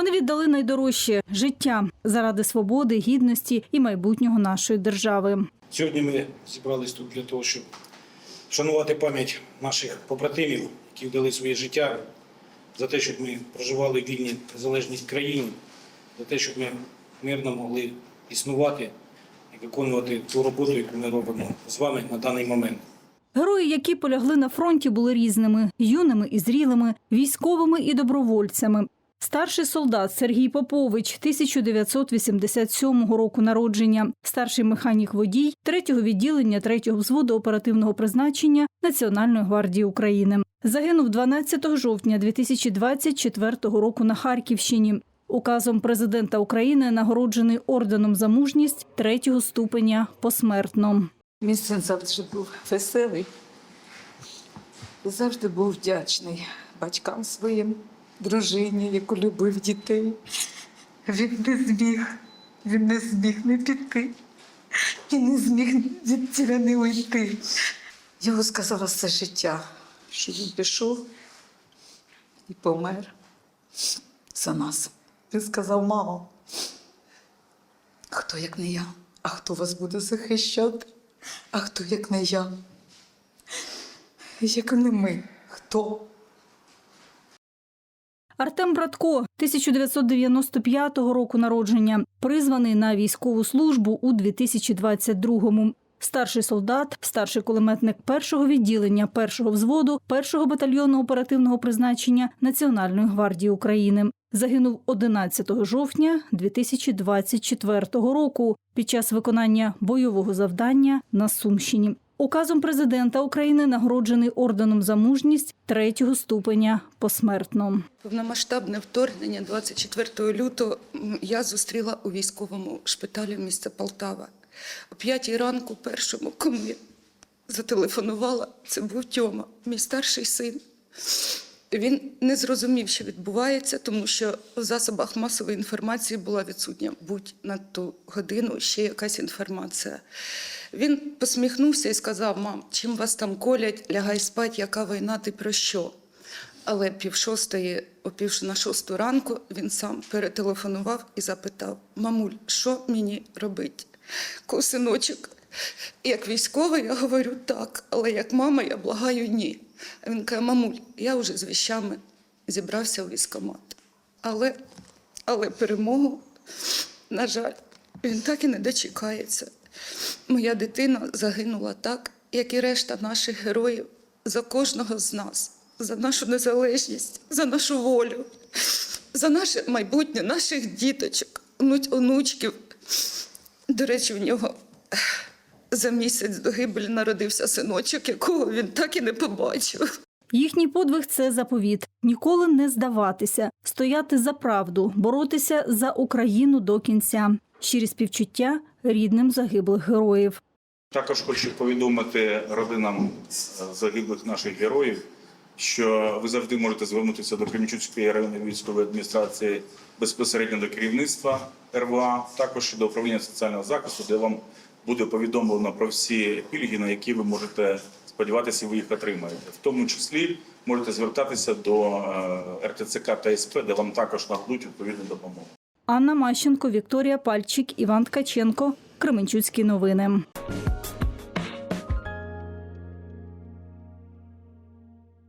Вони віддали найдорожче життя заради свободи, гідності і майбутнього нашої держави. Сьогодні ми зібрались тут для того, щоб вшанувати пам'ять наших побратимів, які вдали своє життя за те, щоб ми проживали в вільній незалежній країні, за те, щоб ми мирно могли існувати і виконувати ту роботу, яку ми робимо з вами на даний момент. Герої, які полягли на фронті, були різними: юними і зрілими, військовими і добровольцями. Старший солдат Сергій Попович 1987 року народження, старший механік водій 3-го відділення 3-го взводу оперативного призначення Національної гвардії України. Загинув 12 жовтня 2024 року на Харківщині. Указом президента України нагороджений орденом за мужність 3-го ступеня посмертно. Син завжди був веселий, завжди був вдячний батькам своїм, дружині, яку любив дітей. Він не зміг, він не зміг не піти. Він не зміг від тіля не уйти. Його сказала все життя, що він пішов і помер за нас. Він сказав, мамо, хто як не я, а хто вас буде захищати? А хто як не я? Як не ми? Хто? Артем Братко 1995 року народження, призваний на військову службу у 2022-му. Старший солдат, старший кулеметник першого відділення першого взводу першого батальйону оперативного призначення Національної гвардії України. Загинув 11 жовтня 2024 року під час виконання бойового завдання на Сумщині. Указом президента України нагороджений орденом за мужність третього ступеня посмертно. Повномасштабне вторгнення 24 лютого я зустріла у військовому шпиталі міста Полтава. О п'ятій ранку першому, кому я зателефонувала, це був Тьома, мій старший син. Він не зрозумів, що відбувається, тому що в засобах масової інформації була відсутня будь на ту годину ще якась інформація. Він посміхнувся і сказав: Мам, чим вас там колять, лягай спать, яка війна, ти про що? Але пів шостої, о на шосту ранку він сам перетелефонував і запитав: Мамуль, що мені робити? Ко синочок, як військовий, я говорю так, але як мама, я благаю ні. А він каже, мамуль, я вже з віщами зібрався у військкомат. Але, але перемогу, на жаль, він так і не дочекається. Моя дитина загинула так, як і решта наших героїв, за кожного з нас, за нашу незалежність, за нашу волю, за наше майбутнє, наших діточок, онуч- онучків. До речі, в нього за місяць до гибелі народився синочок, якого він так і не побачив. Їхній подвиг це заповіт: ніколи не здаватися, стояти за правду, боротися за Україну до кінця. Щирі співчуття рідним загиблих героїв. Також хочу повідомити родинам е, загиблих наших героїв, що ви завжди можете звернутися до Кремчуцької районної військової адміністрації безпосередньо до керівництва РВА, також до управління соціального захисту, де вам буде повідомлено про всі пільги, на які ви можете сподіватися, ви їх отримаєте. В тому числі можете звертатися до е, РТЦК та СП, де вам також нададуть відповідну допомогу. Анна Мащенко, Вікторія Пальчик, Іван Ткаченко. Кременчуцькі новини.